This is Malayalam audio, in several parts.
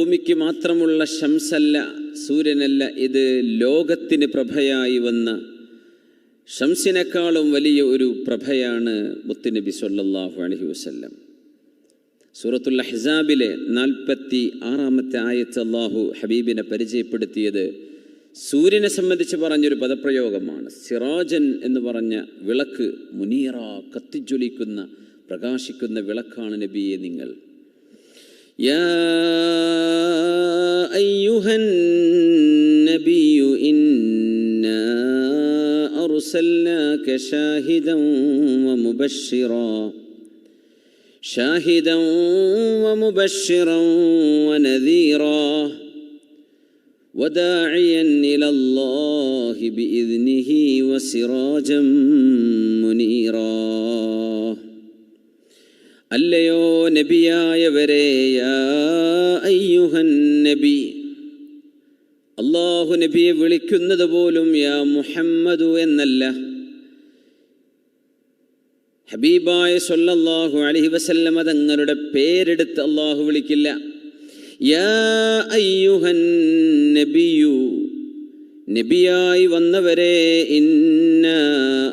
ഭൂമിക്ക് മാത്രമുള്ള ശംസല്ല സൂര്യനല്ല ഇത് ലോകത്തിന് പ്രഭയായി വന്ന ഷംസിനേക്കാളും വലിയ ഒരു പ്രഭയാണ് മുത്തുനബി സല്ലാഹു അലഹി വസ്ല്ലം. സൂറത്തുൽ ഹിസാബിലെ നാൽപ്പത്തി ആറാമത്തെ ആയത്ത് അള്ളാഹു ഹബീബിനെ പരിചയപ്പെടുത്തിയത് സൂര്യനെ സംബന്ധിച്ച് പറഞ്ഞൊരു പദപ്രയോഗമാണ്. സിറാജൻ എന്ന് പറഞ്ഞ വിളക്ക് മുനീറ കത്തിജ്വലിക്കുന്ന പ്രകാശിക്കുന്ന വിളക്കാണ് നബിയെ നിങ്ങൾ. يا أرسلناك شاهدا ومبشرا شاهدا ومبشرا ونذيرا وداعيا إلى الله بإذنه وسراجا منيرا അല്ലയോ നബിയായവരെ യാ അയ്യുഹൻ നബി അള്ളാഹു നബിയെ വിളിക്കുന്നത് പോലും യാ മുഹമ്മദു എന്നല്ല. ഹബീബായ സൊല്ലാഹു അലൈഹി വസല്ലമ തങ്ങളുടെ പേരെടുത്ത് അള്ളാഹു വിളിക്കില്ല. യാ നബിയായി വന്നവരെ ഇന്ന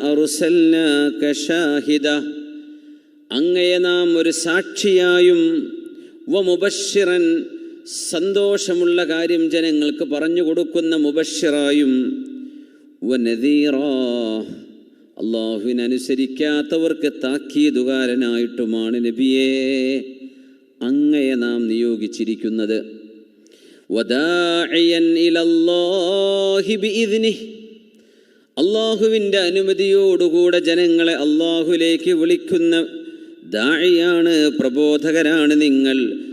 അറുസൽനാക ഷാഹിദ. അങ്ങയെ നാം ഒരു സാക്ഷിയായും വ സന്തോഷമുള്ള കാര്യം ജനങ്ങൾക്ക് പറഞ്ഞു കൊടുക്കുന്ന മുബഷിറായും അള്ളാഹുവിനനുസരിക്കാത്തവർക്ക് താക്കീതുകാരനായിട്ടുമാണ് നബിയെ അങ്ങയെ നാം നിയോഗിച്ചിരിക്കുന്നത്. അള്ളാഹുവിന്റെ അനുമതിയോടുകൂടെ ജനങ്ങളെ അള്ളാഹുലേക്ക് വിളിക്കുന്ന ദാഴിയാണ് പ്രബോധകരാണ് നിങ്ങൾ.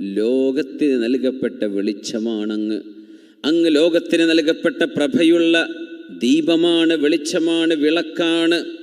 ലോകത്തിന് നൽകപ്പെട്ട വെളിച്ചമാണങ്ങ്. അങ്ങ് ലോകത്തിന് നൽകപ്പെട്ട പ്രഭയുള്ള ദീപമാണ് വെളിച്ചമാണ് വിളക്കാണ്.